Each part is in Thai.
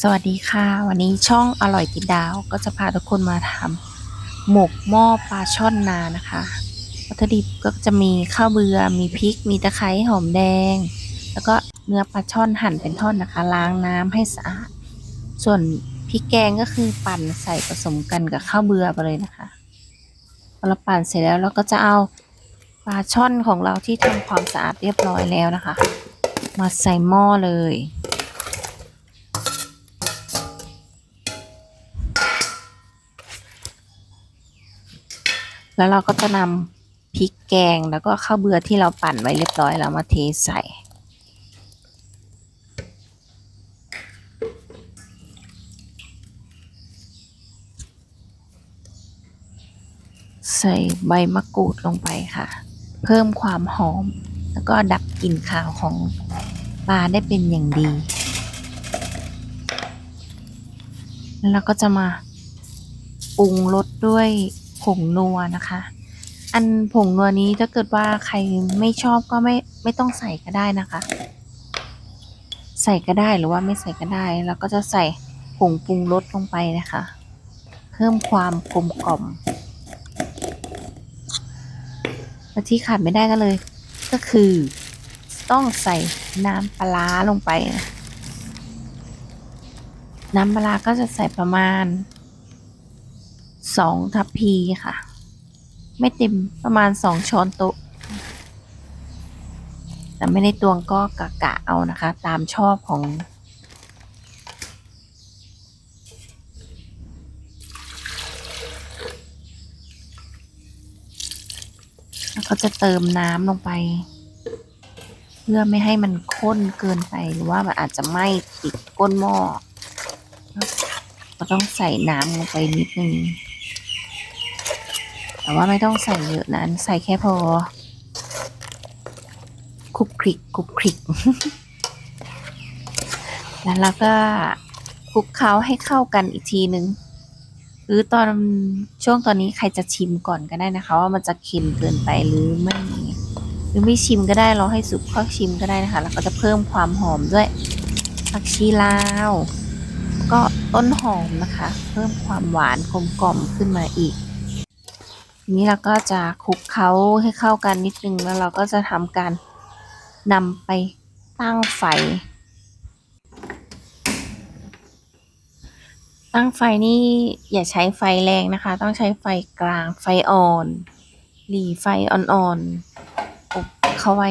สวัสดีค่ะ วันนี้ช่องอร่อยติดดาวก็จะพาทุกคนมาทำหมกหม้อปลาช่อนนานะคะ วัตถุดิบก็จะมีข้าวเบือมีพริก มีตะไคร้หอมแดง แล้วก็เนื้อปลาช่อนหั่นเป็นท่อนนะคะ ล้างน้ำให้สะอาด ส่วนพริกแกงก็คือปั่นใส่ผสมกันกับข้าวเบือไปเลยนะคะพอเราปั่นเสร็จแล้วเราก็จะเอาปลาช่อนของเราที่ทำความสะอาดเรียบร้อยแล้วนะคะ มาใส่หม้อเลย แล้วเราก็จะนำพริกแกงแล้วก็ข้าวเบือที่เราปั่นไว้เรียบร้อยแล้วมาเทใส่ใส่ใบมะกรูดลงไปค่ะ เพิ่มความหอม แล้วก็ดับกลิ่นคาวของปลาได้เป็นอย่างดี แล้วเราก็จะมาปรุงรสด้วย ผงนัวนะคะ อันผงนัวนี้ถ้าเกิดว่าใครไม่ชอบก็ไม่ไม่ต้องใส่ก็ได้นะคะ ใส่ก็ได้หรือว่าไม่ใส่ก็ได้ แล้วก็จะใส่ผงปรุงรสลงไปนะคะ เพิ่มความกลมกล่อมและที่ขาดไม่ได้ก็เลย ก็คือ ต้องใส่น้ำปลาลงไปนะน้ำปลาก็จะใส่ประมาณ สองทัพพีค่ะ ไม่เต็มประมาณสองช้อนโต๊ะ แต่ไม่ได้ตวงก็กะกะเอานะคะ ตามชอบของ แล้วก็จะเติมน้ำลงไป เพื่อไม่ให้มันข้นเกินไปหรือว่ามันอาจจะไหม้ติดก้นหม้อเราต้องใส่น้ำลงไปนิดนึง แต่ว่าไม่ต้องใส่เยอะนะใส่แค่พอคลุกคลิกคลุกคลิก แล้วเราก็คลุกเคล้าให้เข้ากันอีกทีนึงหรือตอนช่วงตอนนี้ใครจะชิมก่อนก็ได้นะคะ ว่ามันจะเค็มเกินไปหรือไม่ หรือไม่ชิมก็ได้รอให้สุกค่อยชิมก็ได้นะคะ แล้วก็จะเพิ่มความหอมด้วยผักชีลาว ก็ต้นหอมนะคะ เพิ่มความหวานกลมกล่อมขึ้นมาอีก นี้เราก็จะคลุกเคล้าให้เข้ากันนิดนึงแล้วเราก็จะทำการนำไปตั้งไฟ ตั้งไฟนี่อย่าใช้ไฟแรงนะคะ ต้องใช้ไฟกลางไฟอ่อน หลีไฟอ่อนๆอบเขาไว้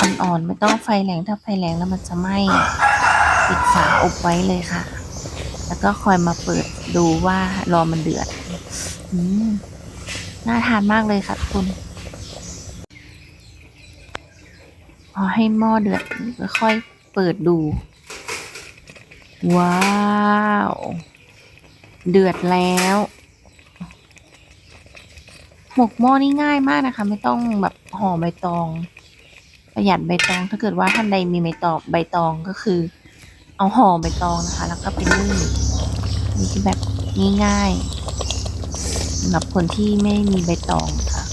อ่อนๆไม่ต้องไฟแรงถ้าไฟแรงแล้วมันจะไหม้ปิดฝาอบไว้เลยค่ะ แล้วก็คอยมาเปิดดูว่ารอมันเดือด น่าทานมากเลยค่ะทุกคุณพอให้หม้อเดือดก็ค่อยเปิดดู ว้าว เดือดแล้ว หมกหม้อนี่ง่ายมากนะคะ ไม่ต้องแบบห่อใบตอง ประหยัดใบตอง ถ้าเกิดว่าท่านใดมีใบตองใบตองก็คือ เอาห่อใบตองนะคะ แล้วก็ไปนึ่งนี่คือแบบง่ายๆำหรับคนที่ไม่มีใบตองค่ะ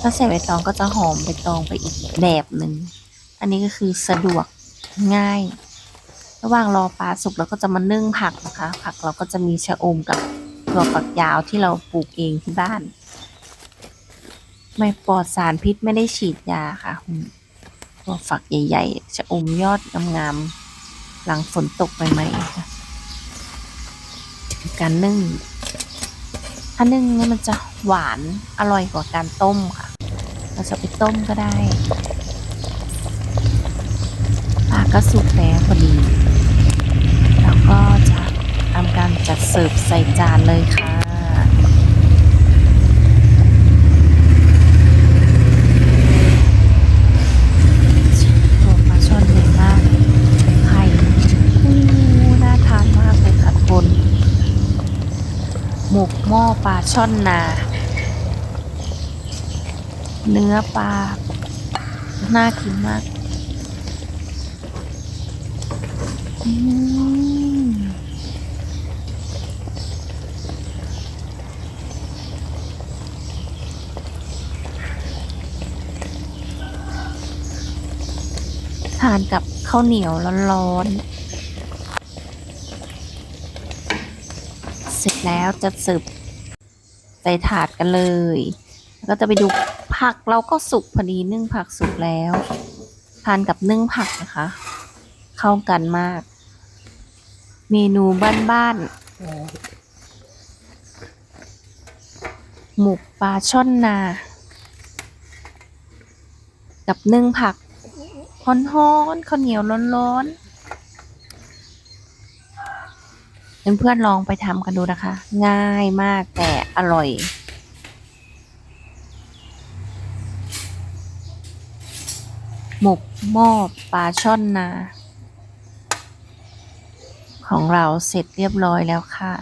ถ้าใส่ใบตองก็จะหอมใบตองไปอีกแบบหนึ่ง อันนี้ก็คือสะดวกง่าย ระหว่างรอปลาสุกเราก็จะมานึ่งผักนะคะ ผักเราก็จะมีชะอมกับถั่วฝักยาวที่เราปลูกเองที่บ้าน ไม่ปลอดสารพิษไม่ได้ฉีดยาค่ะ ตัวฝักใหญ่ๆชะอมยอดงามๆหลังฝนตกใหม่ๆค่ะการนึ่ง ถ้านึ่งเนี่ยมันจะหวานอร่อยกว่าการต้มค่ะ เราจะไปต้มก็ได้ปลาก็สุกแล้วพอดี แล้วก็จะทำการจัดเสิร์ฟใส่จานเลยค่ะ ตัวปลาช่อนใหญ่มากไข่อู้น่าทานมากเลยค่ะทุกคน หมกหม้อปลา ช่อนนา เนื้อปลา น่ากินมากทานกับข้าวเหนียวร้อนๆ เสร็จแล้วจะสิร์ฟใส่ถาดกันเลย แล้วก็จะไปดูผักเราก็สุกพอดีนึ่งผักสุกแล้ว ทานกับนึ่งผักนะคะ เข้ากันมาก เมนูบ้านๆหมกปลาช่อนนา กับนึ่งผักฮ้อนๆข้าวเหนียวร้อนๆ เพื่อนๆลองไปทำกันดูนะคะ ง่ายมากแต่อร่อยหมกหม้อปลาช่อนนา ของเราเสร็จเรียบร้อยแล้วค่ะ